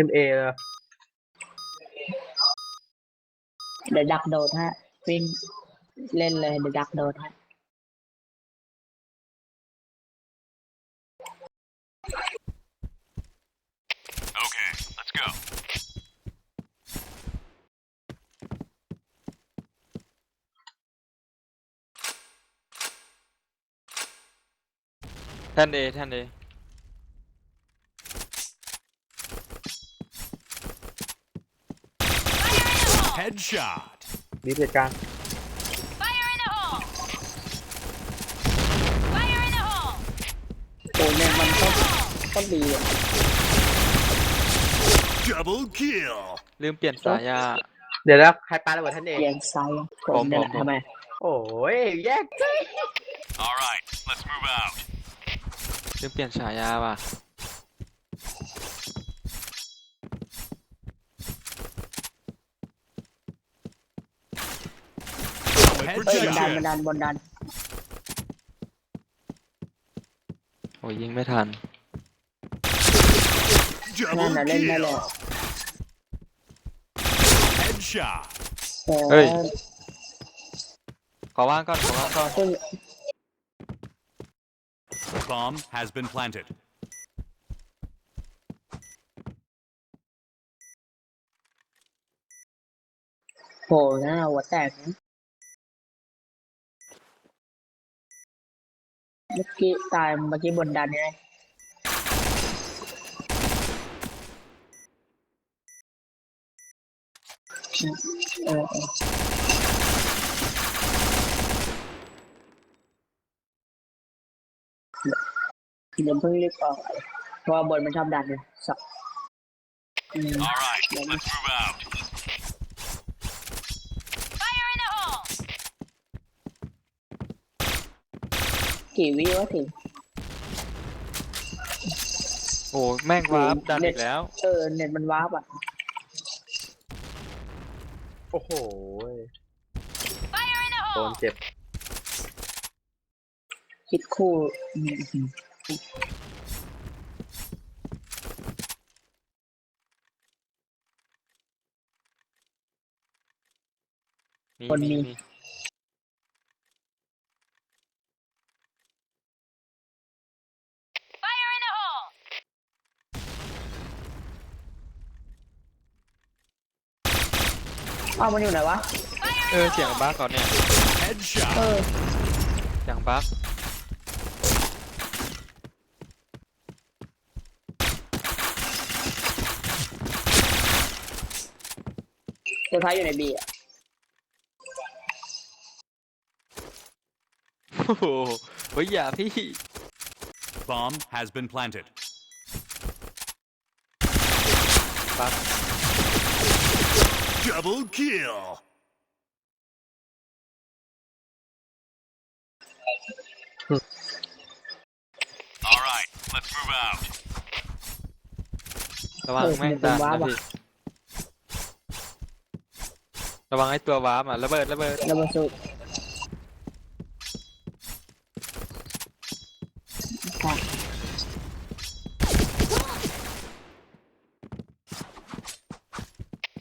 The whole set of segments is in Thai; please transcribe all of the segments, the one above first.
ทีมเอเลยเดี๋ยวดักโดดฮะ วิ่งเล่นเลยเดี๋ยวดักโดดฮะ Okay, let's go. แท่นเอแท่นเอ Headshot. ดีเหตุการณ์ Fire in the hole! Fire in the hole! โอ้เนี่ยมันก็ก็ดีอะ Double kill. ลืมเปลี่ยนสายา เดี๋ยวแล้วใครปาระเบิดท่านเอเอียงซ้ายผผมมเนี่ยแหละผม ทำไมโอ้ยแยก All right, let's move out. ลืมเปลี่ยนฉายาว่ะ เอ้ยบันดาลบัน Headshot. ดาลบนดันโอ้ยยิงไม่ทัน นั่น Double น่ะเล่นได้เลย kill. Headshot. เฮ้ยแต่ขอว่างก่อนขอว่างก่อนซึ่ง Bomb has been planted. โหหน้าหัวแตกนะ เมื่อกี้ตายเมื่อกี้บนดันไงเออเดี๋ยวเพิ่งรีบออกเพราะว่าบนมันชอบดันเลยสักอืม All right, let's move out. Fire in the hole! กี่วิวะถึง โอ้แม่งวาร์ปดันอีกแล้ว เออเน็ตมันวาร์ปอะ โอ้โห Fire in the โดน hole! เจ็บ คิดคู่อืมอืมมีคนมี มีมี Fire in the hole! อ้าวมันอยู่ไหนวะ เออเสียงบั๊กก่อนเนี่ย Headshot. เออ เสียงบั๊กตัวท้ายอยู่ในบีอะโอ้โหเฮ้ยอย่าพี่ Bomb has been planted. บั๊ก Double kill. All right, let's move out. ระวังแม่งดันนะพี่ระวังไอ้ตัววาร์ปอะระเบิดระเบิด ระเบิดสูตรค่ะ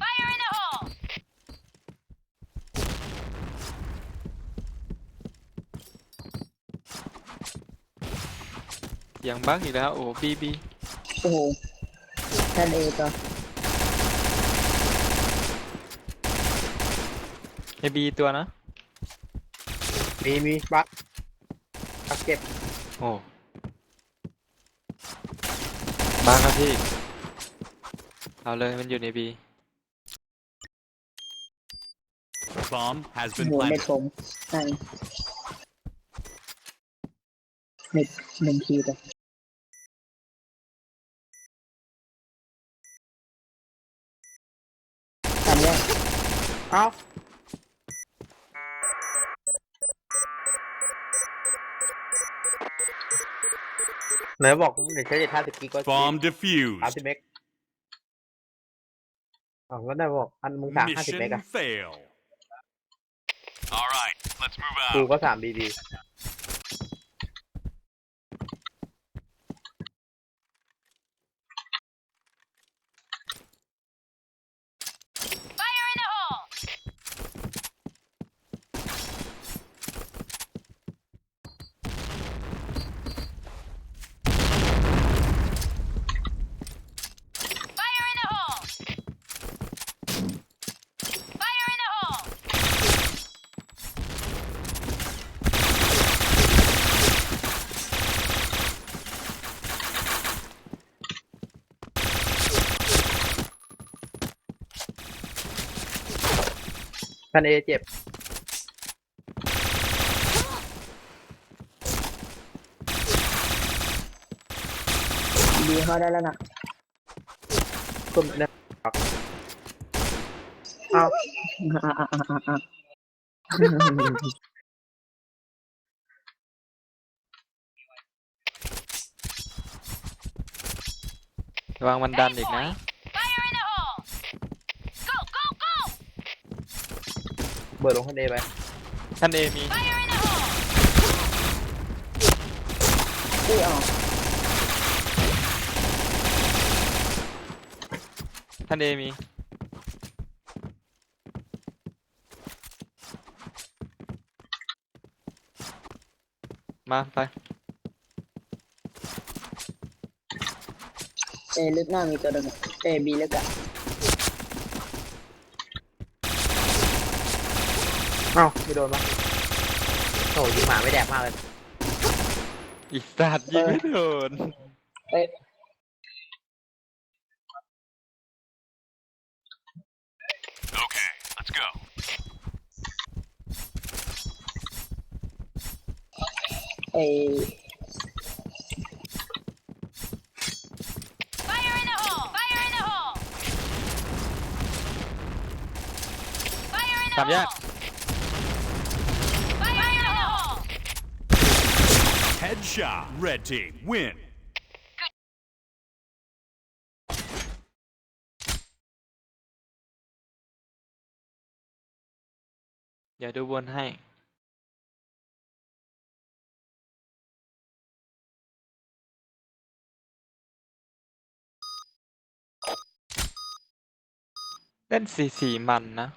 Fire in the hole! เสียงบั๊กอีกแล้วโอ้บีบีโอ้โหแท่นเอตัวไอบีตัวนะมีมีบักบักเก็บโอ้บั๊กครับพี่เอาเลยมันอยู่ในบี Bomb has โอ้ been โหเน็ต planted. ผมนั่นเน็ตหนึ่งขีดอ เอ้าไหนบอกหนึ่งใช้เจ็ดห้าสิบกิกก็ Bomb สาม defused. สิบเมกอ๋อก็ได้บอกอันมึงสามห้าสิบเมก Mission อะ fail. All right, let's move กู out. ก็สามบีบี ท่านเอเจ็บ ดีเข้าได้แล้วนะก็เนี่ยเอาอะอะอะอะอะระวังมันดันอีกนะ Fire in the hole! Go, go, go! เบิร์ดลงท่านเอไปท่านเอมี Fire in the hole! ที่ออกท่านเอมี มาไป เอลึกหน้ามีตัวหนึ่งเอบีลึกอะ เอ้าไม่โดนปะโอ้ยิงหมาไม่แดกมากเลยอีสัตว์ยิงไม่โดนเอ้ย Okay, let's go. เอ Fire in the hole! Fire in the hole! Fire in the สามแยก hole! Fire in the hole! Headshot. Red team win. เดี๋ยวดูบนให้ เล่นสีสีมันนะ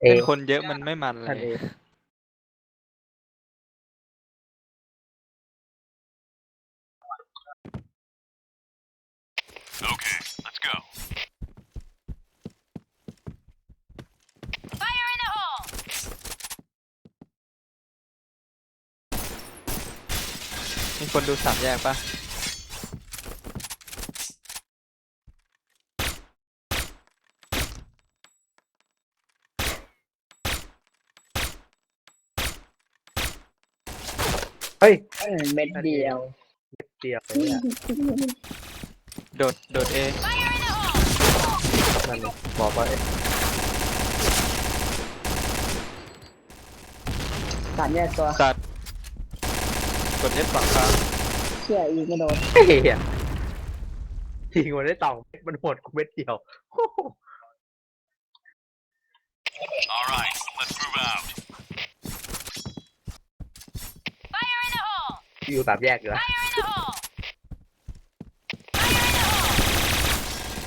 เอเล่นคนเยอะมันไม่มันเลท่านเอย Okay, let's go. Fire in the hole! มีคนดูสามแยกปะเฮ้ยเออเม็ดเดียว เดียวเลยเนี่ยโดด โดดเอ Fire in the hole! นั่นบอกว่าเอ๊ะสามแยกตัวสัตว์ กดเอสสองครั้งเชื่ออีกไม่โดนเฮ้ยยิงมันได้ตองมันหมดกูเม็ดเดียวโอ้โห All right, let's move out. Fire in the hole! อยู่สามแยกอยู่แล้ว Fire in the hole! Fire in the hole!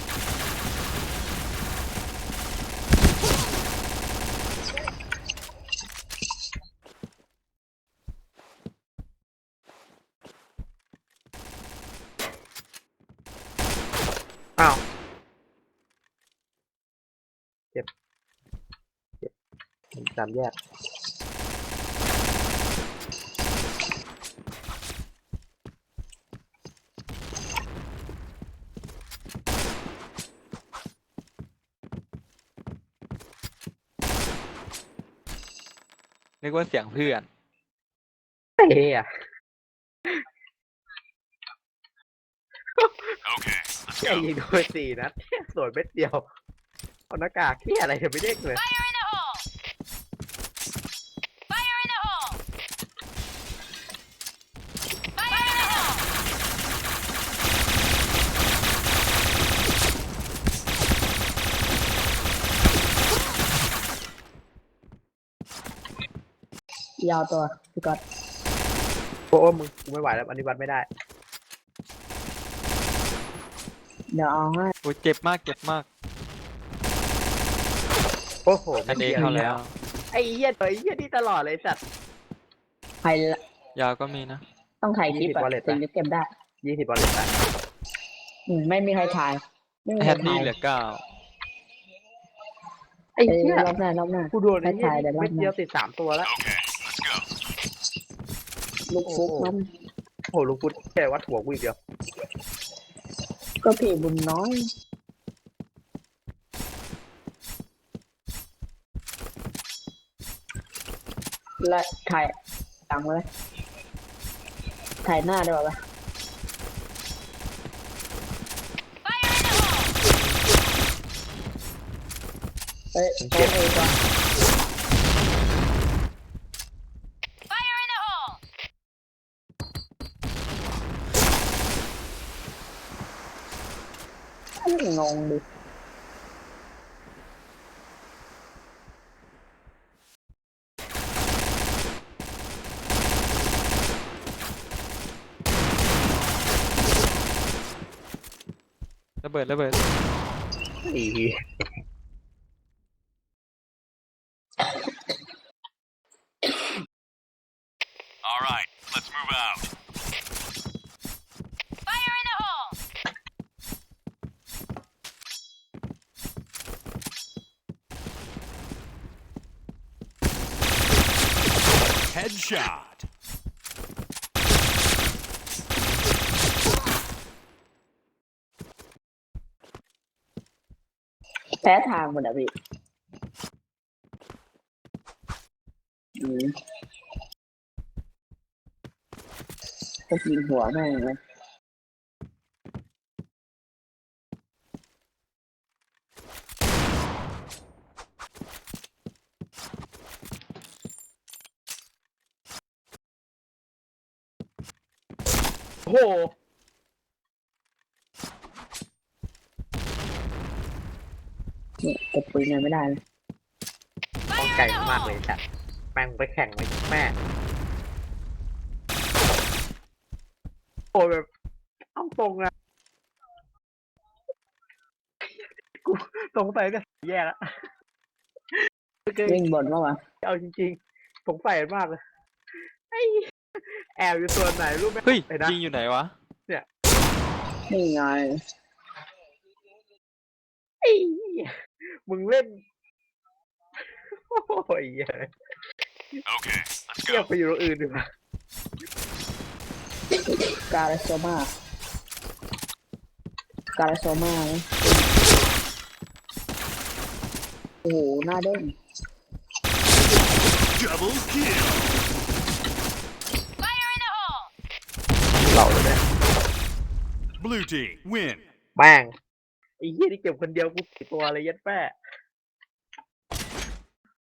อ้าวเจ็บเจ็บสามแยก นึกว่าเสียงเพื่อน เฮ้ยอะ Okay, let's แค่ go. ยิงโดนสี่นัดแค่สวนเม็ดเดียวเอาหน้ากากที่อะไรจะไม่เด้งเลย Fire in the hole! Fire in the hole! Fire in the hole! ยาวตัวพี่ก๊อตโอ้มึงกูไม่ไหวแล้วอันนี้วัดไม่ได้เดี๋ยวเอาให้โอ้ยเจ็บมากเจ็บมากโอ้โหท่านเอเข้าแล้ว ไอ้เหี้ยตัวไอ้เหี้ยนี่ตลอดเลยสัตว์ใครละยาวก็มีนะ ต้องถ่ายคลิป20อะ wallet ถึงจะเก็บได้ยี่สิบบอลเลยสัตว์อืมไม่มีใครถ่ายไม่มีแฮใครนนี่ถ่ายเหลือเก้าไอ้เอ้ยเหี้ยรอบหน้า รอบหน้า กูโดนไอ้เหี้ยถ่ายเดี๋ยวรอบหน้าเม็ดเดียวติดสามตัวแล้ว Okay, let's go. ลูกฟุกมันโอ้โหลุงพุทธแค่วัดหัวกูอีกเดียว ก็ผีบุญน้อยและถ่ายตังไว้เลยถ่ายหน้าได้ป่ะ Fire in the hole! เอ้ยโอ้ยก่อน Fire in the hole! งงดิระเบิดระเบิด อี All right, let's move out. Fire in the hole! Headshot. แพ้ทางหมดอะพี่อืมก็ยิงหัวแม่งเลยโอ้โห เนี่ยเก็บ ปืนยังไม่ได้เลยป้อง Fire ไก่ in the มากเลย hole! จ้ะแม่งไปแข่งเลยแม่โอ้ยแบบเอาตรงอะกูสงสัยเนี่ยแย่แล้วเกินวิ่งบนว่าวะเอาจริงๆสงสัยมากเลยไอ้แอบอยู่ตัวไหนรู้ไหมเฮ้ยไอ้นะยิงอยู่ไหนวะนี่ไงไอ้เหี้ย มึงเล่น โอ้ยเหี้ย Okay, let's เทียบ go. ไปอยู่ตรงอื่นดีกว่าการาโซมาการาโซมานะโอ้โหหน้าเด้ง Double kill. Fire in the hole! เหล่าเลยเนี่ย Blue team win. แม่ง ไอ้เหี้ยที่เก็บคนเดียวกูสี่ตัวเลยยัดแป้